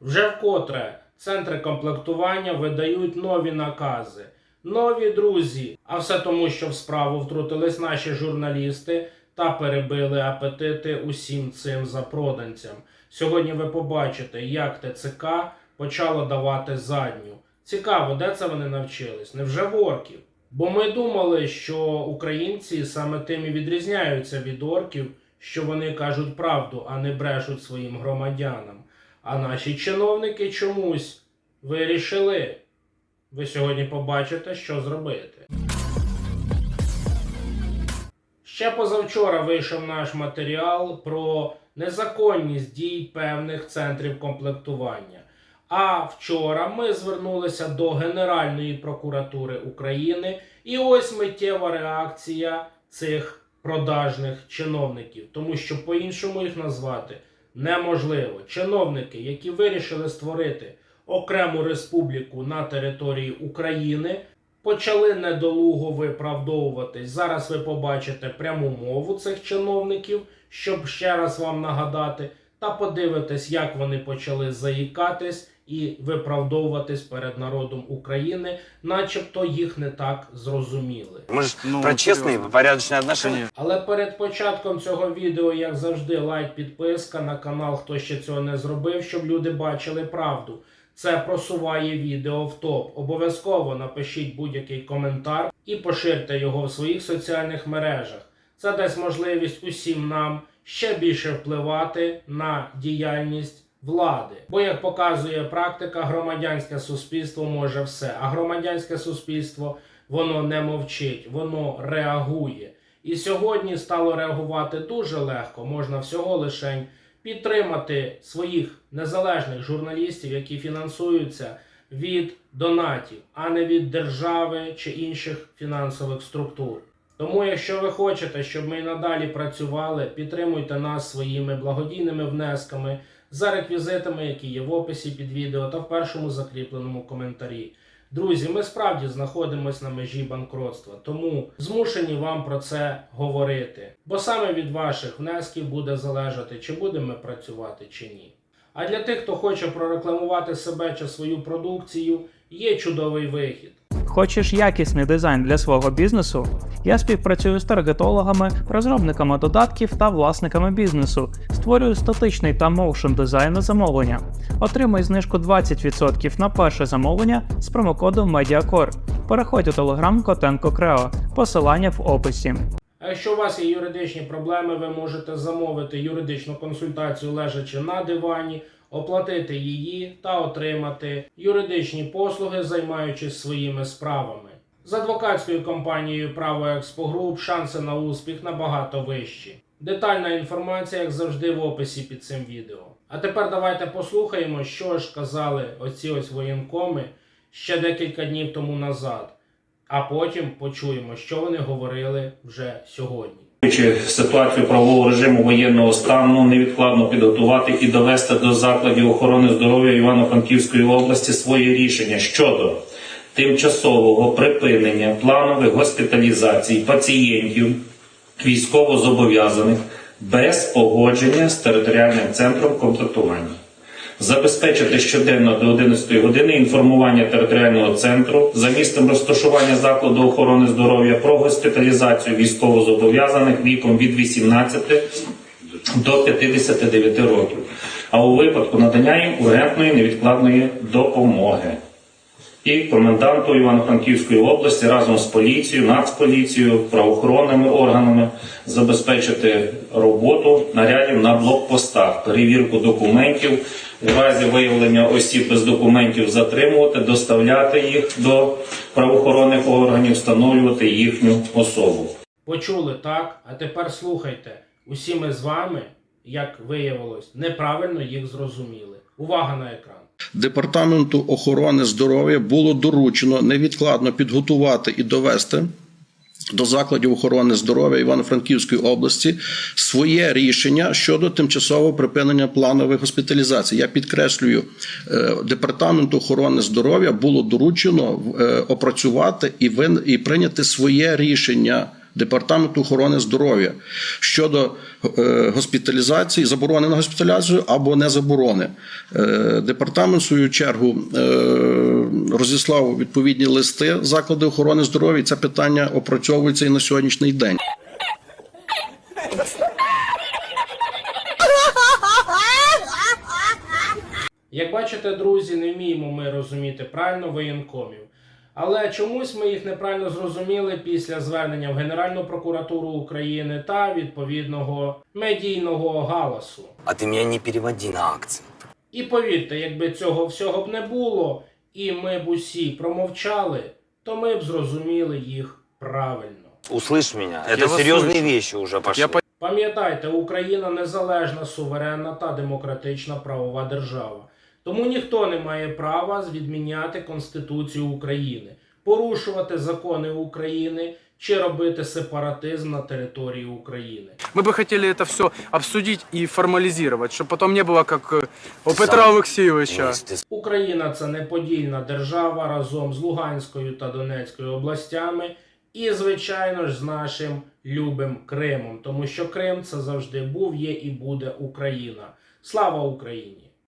Вже вкотре центри комплектування видають нові накази. Нові друзі, а все тому, що в справу втрутились наші журналісти та перебили апетити усім цим запроданцям. Сьогодні ви побачите, як ТЦК почало давати задню. Цікаво, де це вони навчились? Невже в орків? Бо ми думали, що українці саме тим і відрізняються від орків, що вони кажуть правду, а не брешуть своїм громадянам. А наші чиновники чомусь вирішили. Ви сьогодні побачите, що зробити. Ще позавчора вийшов наш матеріал про незаконність дій певних центрів комплектування. А вчора ми звернулися до Генеральної прокуратури України, і ось миттєва реакція цих продажних чиновників, тому що по-іншому їх назвати неможливо. Чиновники, які вирішили створити окрему республіку на території України, почали недолуго виправдовуватись. Зараз ви побачите пряму мову цих чиновників, щоб ще раз вам нагадати, та подивитесь, як вони почали заїкатись і виправдовуватись перед народом України, начебто їх не так зрозуміли. Мы же Ну, про честные, серьезно. порядочные отношения. Конечно. Але перед початком цього відео, як завжди, лайк, підписка на канал, хто ще цього не зробив, щоб люди бачили правду. Це просуває відео в топ. Обов'язково напишіть будь-який коментар і поширте його в своїх соціальних мережах. Це дасть можливість усім нам ще більше впливати на діяльність влади. Бо, як показує практика, громадянське суспільство може все. А громадянське суспільство воно не мовчить, воно реагує. І сьогодні стало реагувати дуже легко. Можна всього лише підтримати своїх незалежних журналістів, які фінансуються від донатів, а не від держави чи інших фінансових структур. Тому, якщо ви хочете, щоб ми надалі працювали, підтримуйте нас своїми благодійними внесками за реквізитами, які є в описі під відео та в першому закріпленому коментарі. Друзі, ми справді знаходимося на межі банкротства, тому змушені вам про це говорити. Бо саме від ваших внесків буде залежати, чи будемо ми працювати чи ні. А для тих, хто хоче прорекламувати себе чи свою продукцію, є чудовий вихід. Хочеш якісний дизайн для свого бізнесу? Я співпрацюю з таргетологами, розробниками додатків та власниками бізнесу. Створюю статичний та моушн дизайн на замовлення. Отримай знижку 20% на перше замовлення з промокодом MEDIACORE. Переходь у телеграм Котенко Крео. Посилання в описі. Якщо у вас є юридичні проблеми, ви можете замовити юридичну консультацію лежачи на дивані, оплатити її та отримати юридичні послуги, займаючись своїми справами. З адвокатською компанією Право Експо Груп шанси на успіх набагато вищі. Детальна інформація, як завжди, в описі під цим відео. А тепер давайте послухаємо, що ж казали оці ось воєнкоми ще декілька днів тому назад. А потім почуємо, що вони говорили вже сьогодні. Ситуацію правового режиму воєнного стану, невідкладно підготувати і довести до закладів охорони здоров'я Івано-Франківської області своє рішення щодо тимчасового припинення планових госпіталізацій пацієнтів військовозобов'язаних без погодження з територіальним центром комплектування. Забезпечити щоденно до 11 години інформування територіального центру за місцем розташування закладу охорони здоров'я про госпіталізацію військовозобов'язаних віком від 18 до 59 років, а у випадку надання їм ургентної невідкладної допомоги. І коменданту Івано-Франківської області разом з поліцією, нацполіцією, правоохоронними органами забезпечити роботу нарядів на блокпостах, перевірку документів, у разі виявлення осіб без документів затримувати, доставляти їх до правоохоронних органів, встановлювати їхню особу. Почули так, а тепер слухайте. Усі ми з вами, як виявилось, неправильно їх зрозуміли. Увага на екран. Департаменту охорони здоров'я було доручено невідкладно підготувати і довести до закладів охорони здоров'я Івано-Франківської області своє рішення щодо тимчасового припинення планових госпіталізацій. Я підкреслюю, е, департаменту охорони здоров'я було доручено е, опрацювати і вин- і прийняти своє рішення Департаменту охорони здоров'я щодо е, госпіталізації, заборони на госпіталізацію або не заборони. Е, департамент, в свою чергу, е, розіслав відповідні листи заклади охорони здоров'я. Це питання опрацьовується і на сьогоднішній день. Як бачите, друзі, не вміємо ми розуміти правильно воєнкомів. Але чомусь ми їх неправильно зрозуміли після звернення в Генеральну прокуратуру України та відповідного медійного галасу. А ты меня не переводи на акции. І повірте, якби цього всього б не було, і ми б усі промовчали, то ми б зрозуміли їх правильно. Услышь меня, Я это вас серьезные слышу. вещи уже пошли. Я по- Пам'ятайте, Україна незалежна, суверенна та демократична правова держава. Тому ніхто не має права відміняти Конституцію України, порушувати закони України чи робити сепаратизм на території України. Мы бы хотели это все обсудить и формализировать, чтобы потом не было как э, у Петра Алексеевича. Если ты Україна це неподільна держава разом з Луганською та Донецькою областями, і, звичайно ж, з нашим любим Кримом, тому що Крим це завжди був, є і буде Україна. Слава Україні!